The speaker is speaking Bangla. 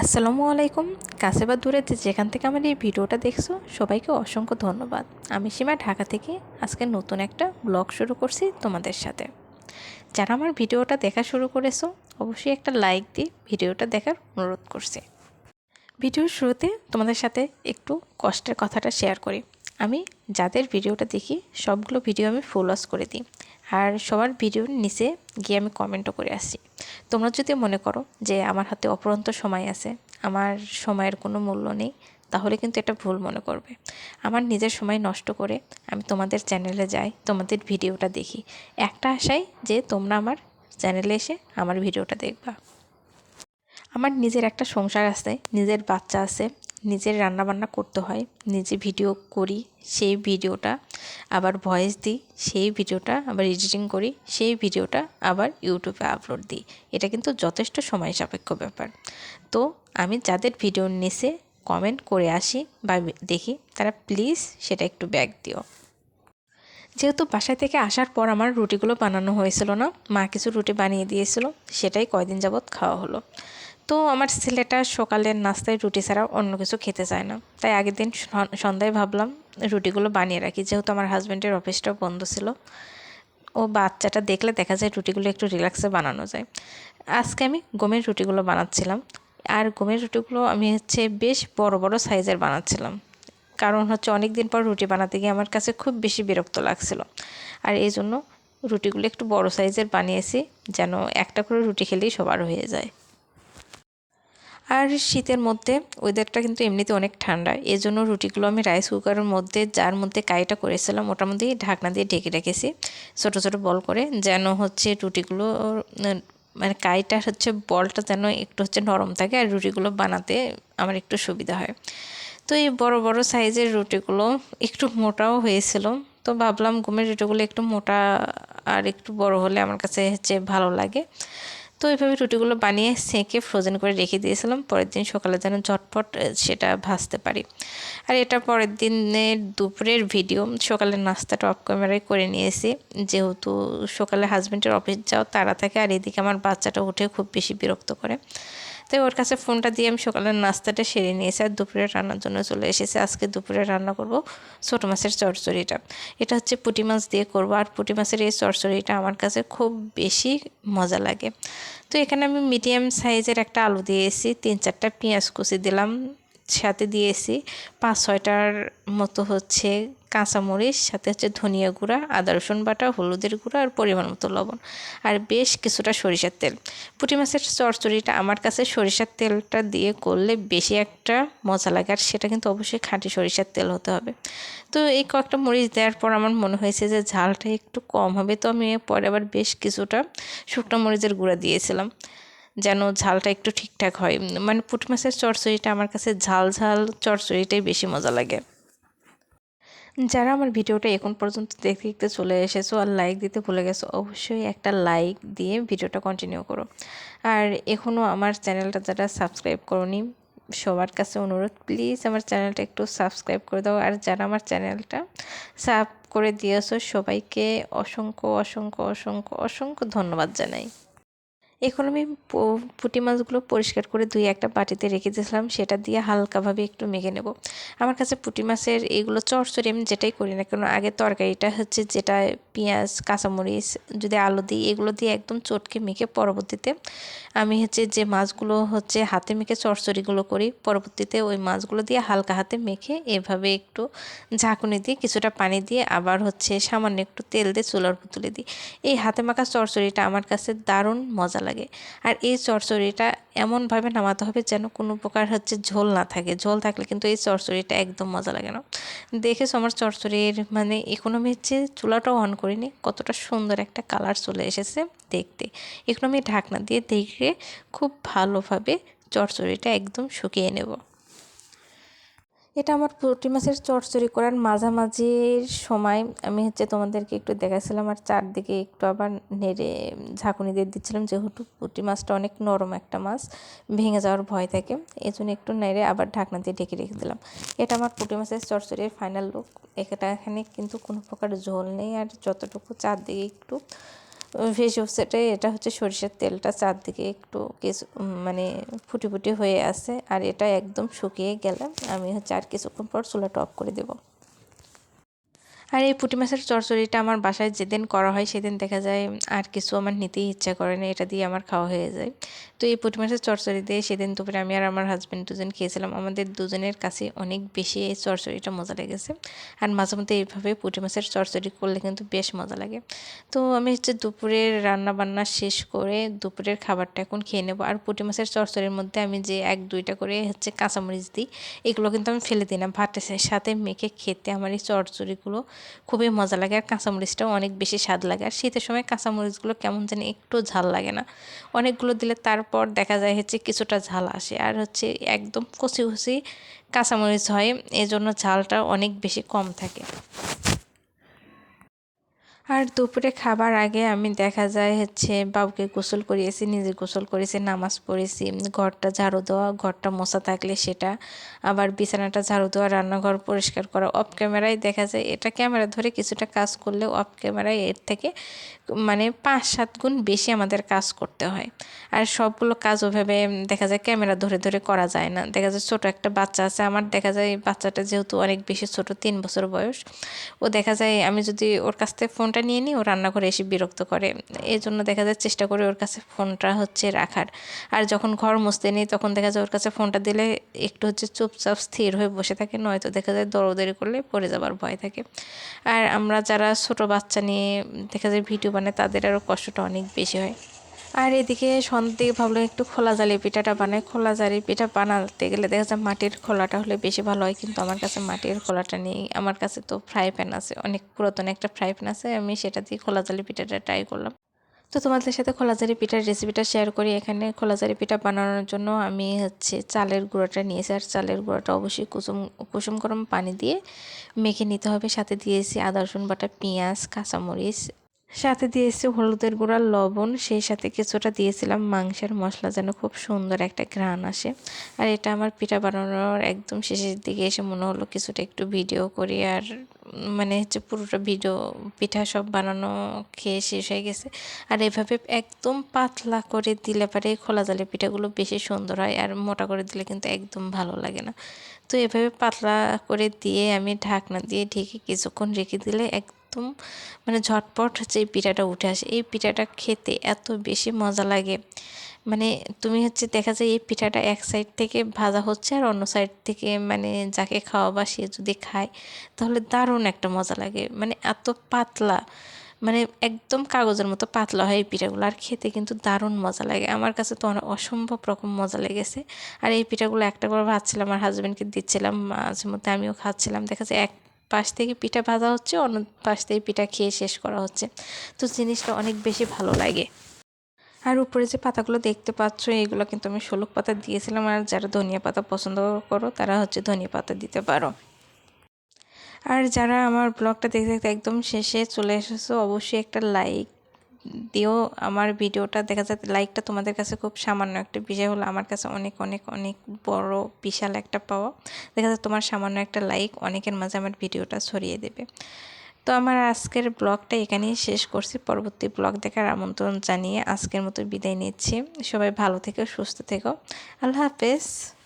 আসসালামু আলাইকুম। কাছে বা দূরে যেখান থেকে আমার এই ভিডিওটা দেখছ, সবাইকে অসংখ্য ধন্যবাদ। আমি সীমা ঢাকা থেকে আজকে নতুন একটা ব্লগ শুরু করছি তোমাদের সাথে। যারা আমার ভিডিওটা দেখা শুরু করেছ, অবশ্যই একটা লাইক দিয়ে ভিডিওটা দেখার অনুরোধ করছি। ভিডিওর শুরুতে তোমাদের সাথে একটু কষ্টের কথাটা শেয়ার করি। আমি যাদের ভিডিওটা দেখি, সবগুলো ভিডিও আমি ফুল ওয়াশ করে দিই। আর সবার ভিডিওর নিচে গিয়ে আমি কমেন্টও করে আসি। তোমরা যদি মনে করো যে আমার হাতে অপরন্ত সময় আছে, আমার সময়ের কোনো মূল্য নেই, তাহলে কিন্তু এটা ভুল মনে করবে। আমার নিজের সময় নষ্ট করে আমি তোমাদের চ্যানেলে যাই, তোমাদের ভিডিওটা দেখি। একটা আশাই যে তোমরা আমার চ্যানেলে এসে আমার ভিডিওটা দেখবা। আমার নিজের একটা সংসার আছে, নিজের বাচ্চা আছে, নিজের রান্নাবান্না করতে হয়, নিজে ভিডিও করি, সেই ভিডিওটা আবার ভয়েস দিই, সেই ভিডিওটা আবার এডিটিং করি, সেই ভিডিওটা আবার ইউটিউবে আপলোড দিই। এটা কিন্তু যথেষ্ট সময় সাপেক্ষ ব্যাপার। তো আমি যাদের ভিডিও নিচে কমেন্ট করে আসি বা দেখি, তারা প্লিজ সেটা একটু ব্যাক দিও। যেহেতু বাসায় থেকে আসার পর আমার রুটিগুলো বানানো হয়েছিল না, মা কিছু রুটি বানিয়ে দিয়েছিল, সেটাই কয়দিন যাবৎ খাওয়া হলো। তো আমার ছেলেটা সকালের নাস্তায় রুটি ছাড়া অন্য কিছু খেতে চায় না। তাই আগের দিন সন্ধ্যায় ভাবলাম রুটিগুলো বানিয়ে রাখি। যেহেতু আমার হাজব্যান্ডের অফিসটাও বন্ধ ছিল, ও বাচ্চাটা দেখলে দেখা যায় রুটিগুলো একটু রিল্যাক্সে বানানো যায়। আজকে আমি গমের রুটিগুলো বানাচ্ছিলাম। আর গমের রুটিগুলো আমি হচ্ছে বেশ বড় বড় সাইজের বানাচ্ছিলাম। কারণ হচ্ছে অনেক দিন পর রুটি বানাতে গিয়ে আমার কাছে খুব বেশি বিরক্ত লাগছিল। আর এই জন্য রুটিগুলো একটু বড় সাইজের বানিয়েছি, যেন একটা করে রুটি খেলেই সবার হয়ে যায়। আর শীতের মধ্যে ওয়েদারটা কিন্তু এমনিতে অনেক ঠান্ডা। এই জন্য রুটিগুলো আমি রাইস কুকারের মধ্যে, যার মধ্যে কাইটা করেছিলাম, ওটার মধ্যেই ঢাকনা দিয়ে ঢেকে রেখেছি। ছোট ছোট বল করে যেন হচ্ছে রুটিগুলো মানে কাইটা হচ্ছে, বলটা যেন একটু হচ্ছে নরম থাকে আর রুটিগুলো বানাতে আমার একটু সুবিধা হয়। তো এই বড় বড় সাইজের রুটিগুলো একটু মোটাও হয়েছিল। তো ভাবলাম ঘুমের রুটিগুলো একটু মোটা আর একটু বড় হলে আমার কাছে হচ্ছে ভালো লাগে। তো এইভাবে রুটিগুলো বানিয়ে সেঁকে ফ্রোজেন করে রেখে দিয়েছিলাম। পরের দিন সকালে যেন ঝটপট সেটা ভাজতে পারি। আর এটা পরের দিনের দুপুরের ভিডিও সকালের নাস্তাটা অফ ক্যামেরায় করে নিয়েছি। যেহেতু সকালে হাজব্যান্ডের অফিস যাও তারা থাকে, আর এদিকে আমার বাচ্চাটা উঠে খুব বেশি বিরক্ত করে। তাই ওর কাছে ফোনটা দিয়ে আমি সকালের নাস্তাটা সেরে নিয়েছি আর দুপুরে রান্নার জন্য চলে এসেছি। আজকে দুপুরে রান্না করব ছোটো মাছের চরচড়িটা। এটা হচ্ছে পুঁটি মাছ দিয়ে করব আর পুঁটি মাছের এই চরচড়িটা আমার কাছে খুব বেশি মজা লাগে। তো এখানে আমি মিডিয়াম সাইজের একটা আলু দিয়েছি, তিন চারটা পেঁয়াজ কুচি দিলাম। সাথে দিয়েছি। পাঁচ, ছয়টার মতো হচ্ছে কাঁচামরিচ, সাথে হচ্ছে ধনিয়া গুঁড়া, আদা রসুন বাটা, হলুদের গুঁড়া আর পরিমাণ মতো লবণ। আর বেশ কিছুটা সরিষার তেল। পুঁটি মাছের চরচড়িটা আমার কাছে সরিষার তেলটা দিয়ে করলে বেশি একটা মজা লাগে আর সেটা কিন্তু অবশ্যই খাঁটি সরিষার তেল হতে হবে। তো এই কয়েকটা মরিচ দেওয়ার পর আমার মনে হয়েছে যে ঝালটা একটু কম হবে। তো আমি পরে আবার বেশ কিছুটা শুকনো মরিচের গুঁড়া দিয়েছিলাম। যেন ঝালটা একটু ঠিকঠাক হয়। মানে পুঁটি মাছের চরচড়িটা আমার কাছে ঝাল ঝাল চরচড়িটাই বেশি মজা লাগে। যারা আমার ভিডিওটা এখন পর্যন্ত দেখতে দেখতে চলে এসেছ আর লাইক দিতে ভুলে গেছো, অবশ্যই একটা লাইক দিয়ে ভিডিওটা কন্টিনিউ করো। আর এখনও আমার চ্যানেলটা যারা সাবস্ক্রাইব করোনি, সবার কাছে অনুরোধ প্লিজ আমার চ্যানেলটা একটু সাবস্ক্রাইব করে দাও। আর যারা আমার চ্যানেলটা সাব করে দিয়েছ, সবাইকে অসংখ্য অসংখ্য অসংখ্য অসংখ্য ধন্যবাদ জানাই। এখন আমি পুঁটি মাছগুলো পরিষ্কার করে দুই একটা বাটিতে রেখে দিয়েছিলাম, সেটা দিয়ে হালকাভাবে একটু মেখে নেব। আমার কাছে পুঁটি মাছের এইগুলো চরচড়ি, আমি যেটাই করি না কেন, আগে তরকারিটা হচ্ছে যেটা পেঁয়াজ, কাঁচামরিচ, যদি আলু দিই, এগুলো দিয়ে একদম চটকে মেখে পরবর্তীতে আমি হচ্ছে যে মাছগুলো হচ্ছে হাতে মেখে চরচড়িগুলো করি, পরবর্তীতে ওই মাছগুলো দিয়ে হালকা হাতে মেখে এভাবে একটু ঝাঁকুনি দিয়ে কিছুটা পানি দিয়ে আবার হচ্ছে সামান্য একটু তেল দিয়ে চুলার তুলে দিই। এই হাতে মাখা চরচড়িটা আমার কাছে দারুণ মজা লাগে আর এই চরচড়িটা এমনভাবে নামাতে হবে যেন কোনো প্রকার হচ্ছে ঝোল না থাকে। ঝোল থাকলে কিন্তু এই চরচড়িটা একদম মজা লাগে না। দেখেছ আমার চরচড়ির মানে ইকোনমি হচ্ছে চুলাটাও অন করিনি, কতটা সুন্দর একটা কালার চলে এসেছে দেখতে। আমি ঢাকনা দিয়ে দেখে খুব ভালোভাবে চরচড়িটা একদম শুকিয়ে নেব। এটা আমার পুঁটি মাছের চটচড়ি করার মাঝামাঝির সময় আমি হচ্ছে তোমাদেরকে একটু দেখাছিলাম আর চারদিকে একটু আবার নেড়ে ঝাঁকুনি দিয়ে দিচ্ছিলাম, যেহেতু পুঁটি মাছটা অনেক নরম একটা মাছ, ভেঙে যাওয়ার ভয় থাকে। এই জন্য একটু নেড়ে আবার ঢাকনা দিয়ে ঢেকে রেখে দিলাম। এটা আমার পুঁটি মাছের চটচড়ির ফাইনাল লুক এখানে কিন্তু কোনো প্রকার ঝোল নেই আর যতটুকু চারদিকে একটু ভেজে সেটাই এটা হচ্ছে সরিষার তেলটা চারদিকে একটু কিছু মানে ফুটি ফুটি হয়ে আছে। আর এটা একদম শুকিয়ে গেলে আমি হচ্ছে আর কিছুক্ষণ পর চুলা টপ করে দেবো। আর এই পুঁটি মাছের চরচড়িটা আমার বাসায় যেদিন করা হয় সেদিন দেখা যায় আর কিছু আমার নিতেই ইচ্ছা করে না, এটা দিয়ে আমার খাওয়া হয়ে যায়। তো এই পুঁটি মাছের চচ্চড়ি দিয়ে সেদিন দুপুরে আমি আর আমার হাজব্যান্ড দুজন খেয়েছিলাম। আমাদের দুজনের কাছে অনেক বেশি এই চচ্চড়িটা মজা লেগেছে। আর মাঝে মধ্যে এইভাবে পুঁটি মাছের চচ্চড়ি করলে কিন্তু বেশ মজা লাগে। তো আমি হচ্ছে দুপুরের রান্না বান্না শেষ করে দুপুরের খাবারটা এখন খেয়ে নেব। আর পুঁটি মাছের চচ্চড়ির মধ্যে আমি যে এক, দুইটা করে হচ্ছে কাঁচামরিচ দিই, এগুলো কিন্তু আমি ফেলে দিই না। ভাতের সাথে মেখে খেতে আমার এই চচ্চড়িগুলো খুবই মজা লাগে। আর কাঁচামরিচটাও অনেক বেশি স্বাদ লাগে। আর শীতের সময় কাঁচামরিচগুলো কেমন জানি একটু ঝাল লাগে না। অনেকগুলো দিলে তারপর দেখা যায় হচ্ছে কিছুটা ঝাল আসে আর হচ্ছে একদম কচি কচি কাঁচামরিচ হয় এই জন্য ঝালটা অনেক বেশি কম থাকে। আর দুপুরে খাবার আগে আমি দেখা যায় হচ্ছে বাবুকে গোসল করিয়েছি, নিজে গোসল করেছি, নামাজ পড়েছি। ঘরটা ঝাড়ু দেওয়া, ঘরটা মশা থাকলে সেটা। আবার বিছানাটা ঝাড়ু দেওয়া, রান্নাঘর পরিষ্কার করা অফ ক্যামেরায় দেখা যায় এটা ক্যামেরা ধরে কিছুটা কাজ করলে অফ ক্যামেরায় এর থেকে মানে পাঁচ সাত গুণ বেশি আমাদের কাজ করতে হয়। আর সবগুলো কাজ ওভাবে দেখা যায় ক্যামেরা ধরে ধরে করা যায় না। দেখা যায় ছোট একটা বাচ্চা আছে, আমার দেখা যায় বাচ্চাটা যেহেতু অনেক বেশি ছোট, তিন বছর বয়স। ও দেখা যায় আমি যদি ওর কাছ থেকে ফোনটা নিয়ে নিই ও রান্নাঘরে এসে বিরক্ত করে। এই জন্য দেখা যায় চেষ্টা করে ওর কাছে ফোনটা হচ্ছে রাখার। আর যখন ঘর মুছতে নেই, তখন দেখা যায় ওর কাছে ফোনটা দিলে একটু হচ্ছে চুপচাপ স্থির হয়ে বসে থাকে, নয়তো দেখা যায় দৌড়দৌড়ি করলে পড়ে যাবার ভয় থাকে। আর আমরা যারা ছোট বাচ্চা নিয়ে দেখা যায় ভিডিও বানায়, তাদের আরও কষ্টটা অনেক বেশি হয়। আর এদিকে সন্ধ্যের দিকে ভাবলাম একটু খোলা জালি পিঠাটা বানাই। খোলা জালি পিঠা বানাতে গেলে দেখা যায় মাটির খোলাটা হলে বেশি ভালো হয়। কিন্তু আমার কাছে মাটির খোলাটা নেই। আমার কাছে তো ফ্রাই প্যান আছে। অনেক পুরাতন একটা ফ্রাই প্যান আছে। আমি সেটা দিয়ে খোলা জালি পিঠাটা ট্রাই করলাম। তো তোমাদের সাথে খোলাজারি পিঠার রেসিপিটা শেয়ার করি এখানে। খোলাজারি পিঠা বানানোর জন্য আমি হচ্ছে চালের গুঁড়োটা নিয়েছি। আর চালের গুঁড়োটা অবশ্যই কুসুম কুসুম গরম পানি দিয়ে মেখে নিতে হবে। সাথে দিয়েছি আদা রসুন বাটা, পেঁয়াজ, কাঁচামরিচ সাথে দিয়েছি হলুদের গুঁড়া, লবণ, সেই সাথে কিছুটা দিয়েছিলাম মাংসের মশলা যেন খুব সুন্দর একটা ঘ্রাণ আসে। আর এটা আমার পিঠা বানানোর একদম শেষের দিকে এসে মনে হলো কিছুটা একটু ভিডিও করি আর মানে হচ্ছে পুরোটা ভিডিও, পিঠা সব বানানো খেয়ে শেষ হয়ে গেছে। আর এভাবে একদম পাতলা করে দিলে পারে খোলা জালে পিঠাগুলো বেশি সুন্দর হয় আর মোটা করে দিলে কিন্তু একদম ভালো লাগে না। তো এভাবে পাতলা করে দিয়ে আমি ঢাকনা দিয়ে ঢেকে কিছুক্ষণ রেখে দিলে এক একদম মানে ঝটপট হচ্ছে এই পিঠাটা উঠে আসে, এই পিঠাটা খেতে এত বেশি মজা লাগে। মানে তুমি হচ্ছে দেখা যায় এই পিঠাটা এক সাইড থেকে ভাজা হচ্ছে আর অন্য সাইড থেকে মানে যাকে খাওয়াবা সে যদি খায়, তাহলে দারুণ একটা মজা লাগে। মানে এত পাতলা মানে একদম কাগজের মতো পাতলা হয় এই পিঠাগুলো আর খেতে কিন্তু দারুণ মজা লাগে। আমার কাছে তো অসম্ভব রকম মজা লেগেছে। আর এই পিঠাগুলো একটা করে ভাজছিলাম, আমার হাজব্যান্ডকে দিচ্ছিলাম মাঝে মধ্যে আমিও খাচ্ছিলাম। দেখা যায় এক পাশ থেকে পিঠা ভাজা হচ্ছে, অন্য পাশ থেকে পিঠা খেয়ে শেষ করা হচ্ছে। তো জিনিসটা অনেক বেশি ভালো লাগে। আর উপরে যে পাতাগুলো দেখতে পাচ্ছ, এগুলো কিন্তু আমি শোলক পাতা দিয়েছিলাম। আর যারা ধনিয়া পাতা পছন্দ করো, তারা হচ্ছে ধনিয়া পাতা দিতে পারো। আর যারা আমার ব্লগটা দেখতে দেখতে একদম শেষে চলে এসেছ, অবশ্যই একটা লাইক দিও আমার ভিডিওটা দেখা যায় লাইকটা তোমাদের কাছে খুব সামান্য একটা বিষয় হলো আমার কাছে অনেক অনেক অনেক বড়, বিশাল একটা পাওয়া। দেখা যায় তোমার সামান্য একটা লাইক অনেকের মাঝে আমার ভিডিওটা ছড়িয়ে দেবে। তো আমার আজকের ব্লগটা এখানেই শেষ করছি। পরবর্তী ব্লগ দেখার আমন্ত্রণ জানিয়ে আজকের মতো বিদায় নিচ্ছি। সবাই ভালো থেকো, সুস্থ থেকো। আল্লাহ হাফেজ।